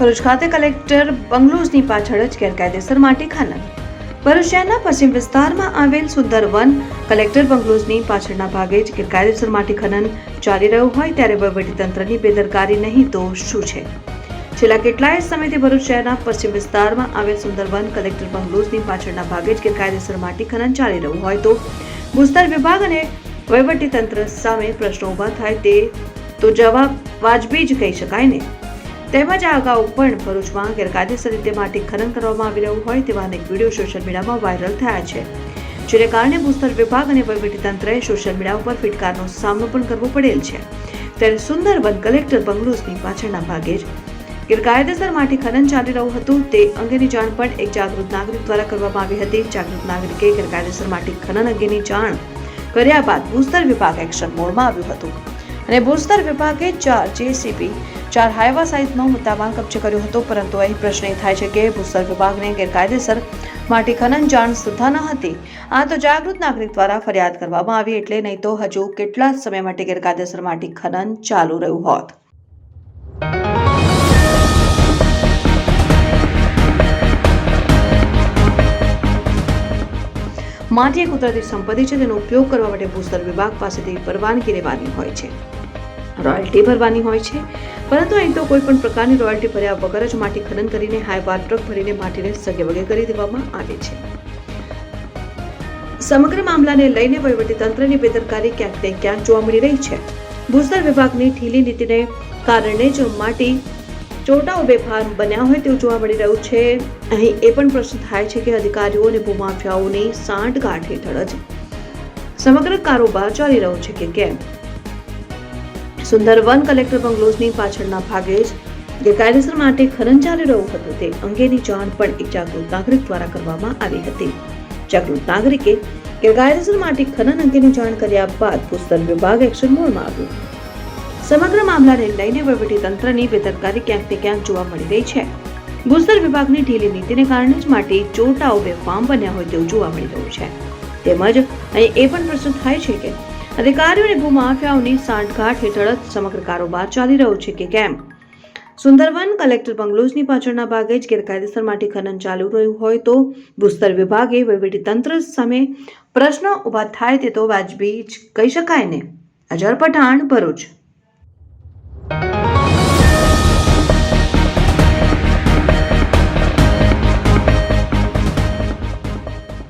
ભરૂચ ખાતે કલેક્ટર બંગલોઝની પાછળ જ ગેરકાયદેસર માટી ખનન. ભરૂચ શહેરના પશ્ચિમ વિસ્તારમાં આવેલ સુંદર વન કલેક્ટર બંગલોઝની પાછળના ભાગે જ ગેરકાયદેસર માટી ખનન ચાલી રહ્યું હોય ત્યારે વહીવટીતંત્રની બેદરકારી નહીં તો શું છે? છેલ્લા કેટલાય સમયથી ભરૂચ શહેરના પશ્ચિમ વિસ્તારમાં આવેલ સુંદરવન કલેક્ટર બંગલોઝની પાછળના ભાગે જ ગેરકાયદેસર માટી ખનન ચાલી રહ્યું હોય તો ભૂસ્તર વિભાગ અને વહીવટીતંત્ર સામે પ્રશ્નો ઊભા થાય તે તો જવાબ વાજબી જ કહી શકાય ને. તેમજ આ અગાઉ પણ ભરૂચમાં ગેરકાયદેસર રીતે માટી ખનન કરવામાં આવી રહ્યું હોય તેવા અનેક વીડિયો સોશિયલ મીડિયામાં વાયરલ થયા છે. જેને કારણે ભૂસ્તર વિભાગ અને વહીવટીતંત્રએ સોશિયલ મીડિયા ઉપર ફિટકારનો સામનો પણ કરવો પડેલ છે. ત્યારે સુંદરવન કલેક્ટર બંગલોઝની પાછળના ભાગે જ ગેરકાયદેસર માટી ખનન ચાલી રહ્યું હતું તે અંગેની જાણ પણ એક જાગૃત નાગરિક દ્વારા કરવામાં આવી હતી. જાગૃત નાગરિકે ગેરકાયદેસર માટી ખનન અંગેની જાણ કર્યા બાદ ભૂસ્તર વિભાગ એક્શન મોડમાં આવ્યું હતું. અને ભૂસ્તર વિભાગે ચાર જેસીબી ચાર હાઈવા સહિતનો મુદ્દામાલ કબજે કર્યો હતો, પરંતુ અહીં પ્રશ્ન એ થાય છે કે ભૂસ્તર વિભાગને ગેરકાયદેસર માટી ખનન જાણ સુદ્ધા ન હતી. આ તો જાગૃત નાગરિક દ્વારા ફરિયાદ કરવામાં આવી એટલે નહીં તો હજુ કેટલા સમય માટે ગેરકાયદેસર માટી ખનન ચાલુ રહ્યું હોત? માટી એક કુદરતી સંપત્તિ છે, તેનો ઉપયોગ કરવા માટે ભૂસ્તર વિભાગ પાસેથી પરવાનગી લેવાની હોય છે. રોયલ્ટી ભરવાની હોય છે. પરંતુ અહીં તો કોઈ પણ પ્રકારની રોયલ્ટી ભર્યા વગર જ માટી ખનન કરીને હાઈવા ટ્રક ભરીને માટીને સગે વગે કરી દેવામાં આવે છે. સમગ્ર મામલાને લઈને વહીવટીતંત્રની બેદરકારી ક્યાંક ને ક્યાંક જોવા મળી રહી છે. ભૂસ્તર વિભાગની ઢીલી નીતિને કારણે જ માટી ચોટાઓ બેફાર બન્યા હોય તેવું જોવા મળી રહ્યું છે. અહીં એ પણ પ્રશ્ન થાય છે કે અધિકારીઓ અને ભૂમાફિયાઓની સાંઠગાંઠ હેઠળ જ સમગ્ર કારોબાર ચાલી રહ્યો છે કે કેમ? સુંદરવન કલેક્ટર બંગલોઝની પાછળના ભાગે જ ગેરકાયદેસર માટે ખનન ચાલી રહ્યું હતું તે અંગેની જાણ પણ એક જાગૃત નાગરિક દ્વારા કરવામાં આવી હતી. જાગૃત નાગરિકે ગેરકાયદેસર માટે ખનન અંગેની જાણ કર્યા બાદ ભૂસ્તર વિભાગ એક્શન મોડમાં આવ્યું. સમગ્ર મામલાને લઈને વહીવટીતંત્રની બેદરકારી ક્યાંક ને ક્યાંક જોવા મળી રહી છે. ભૂસ્તર વિભાગની ઢીલી નીતિને કારણે જ માટે ચોટાઓ બેફામ બન્યા હોય તેવું જોવા મળી રહ્યું છે. તેમજ અહીં એ પણ પ્રશ્ન થાય છે કે અધિકારીઓ અને ભૂમાફિયાઓની સાંઠગાંઠ હેઠળ જ સમગ્ર કારોબાર ચાલી રહ્યો છે કે કેમ? સુંદરવન કલેક્ટર બંગલોઝની પાછળના ભાગે જ ગેરકાયદેસર માટે ખનન ચાલુ રહ્યું હોય તો ભૂસ્તર વિભાગે વહીવટીતંત્ર સામે પ્રશ્નો ઊભા થાય તે તો વાજબી જ કહી શકાય ને. અજર પઠાણ, ભરૂચ.